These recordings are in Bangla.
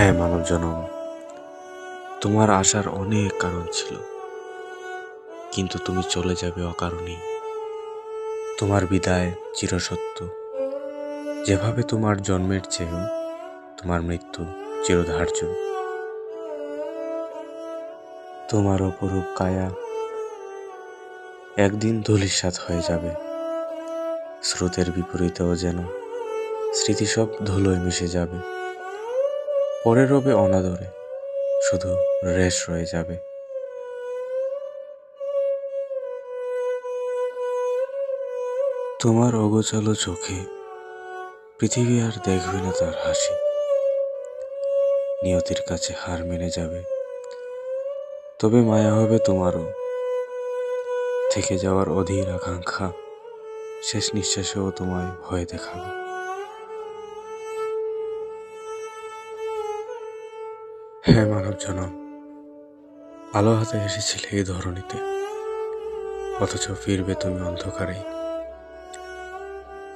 হ্যাঁ মানব জনম তোমার আসার অনেক কারণ ছিল। কিন্তু তুমি চলে যাবে অকারণেই। তোমার বিদায় চিরসত্য। যেভাবে তোমার জন্মের চেয়েও, তোমার মৃত্যু চিরধার্য। তোমার অপরূপ কায়া একদিন ধূলিসাৎ হয়ে যাবে। স্রোতের বিপরীতেও যেন স্মৃতি সব ধুলোয় মিশে যাবে। পরে রবে অনাদরে, শুধু রেশ রয়ে যাবে। তোমার অগোচালো চোখে পৃথিবী আর দেখবে না তার হাসি। নিয়তির কাছে হার মেনে যাবে। তবে মায়া হবে তোমারও। থেকে যাওয়ার অধীর আকাঙ্ক্ষা, শেষ নিঃশ্বাসেও তোমায় ভয় দেখাবে। হ্যাঁ মানব জনম আলো হাতে এসেছিলে এই ধরনীতে অথচ ফিরবে তুমি অন্ধকারেই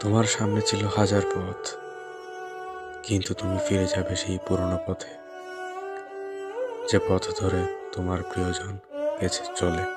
তোমার সামনে ছিল হাজার পথ, কিন্তু তুমি ফিরে যাবে সেই পুরনো পথে। যে পথ ধরে তোমার প্রিয়জন গেছে চলে।